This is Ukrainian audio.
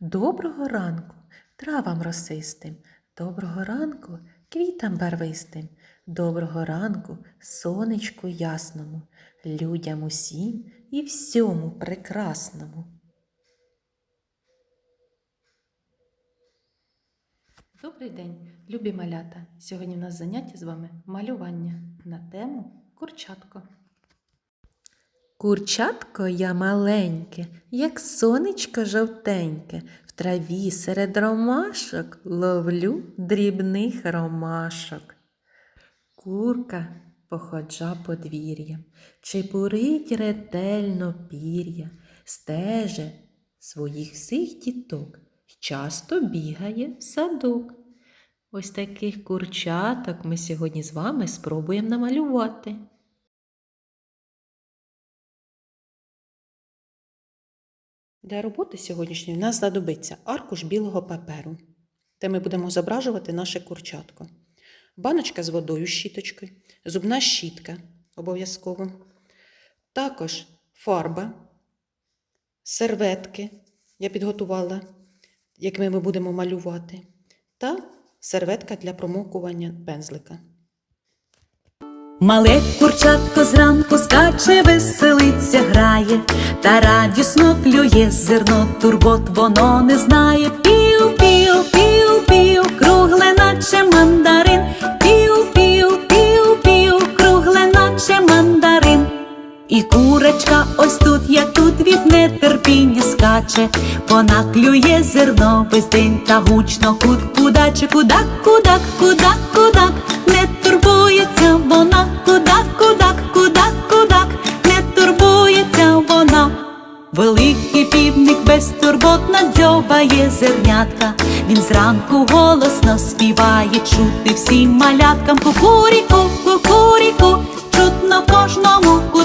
Доброго ранку травам росистим, доброго ранку квітам барвистим, доброго ранку сонечку ясному, людям усім і всьому прекрасному. Добрий день, любі малята! Сьогодні в нас заняття з вами малювання на тему курчатко. Курчатко я маленьке, як сонечко жовтеньке, в траві серед ромашок ловлю дрібних ромашок. Курка походжа подвір'ям, чепурить ретельно пір'я, стеже своїх всіх діток, й часто бігає в садок. Ось таких курчаток ми сьогодні з вами спробуємо намалювати. Для роботи сьогоднішньої в нас знадобиться аркуш білого паперу, де ми будемо зображувати наше курчатко, баночка з водою з щіточкою, зубна щітка обов'язково, також фарба, серветки я підготувала, якими ми будемо малювати, та серветка для промокування пензлика. Мале курчатко зранку скаче, веселиться, грає, та радісно клює зерно, турбот воно не знає. Пів, пів, пів, пів, кругле, наче мандарин, пів, пів, пів, пів, кругле, наче мандарин. І курочка ось тут, як тут від нетерпіння скаче, вона клює зерно весь день та гучно. Куд кудаче, кудак, кудак, кудак, кудак, не турбується вона, Великий півник безтурботно дзьобає зернятка, він зранку голосно співає, чути всім маляткам кукуріку, кукуріку, чутно кожному кукуріку.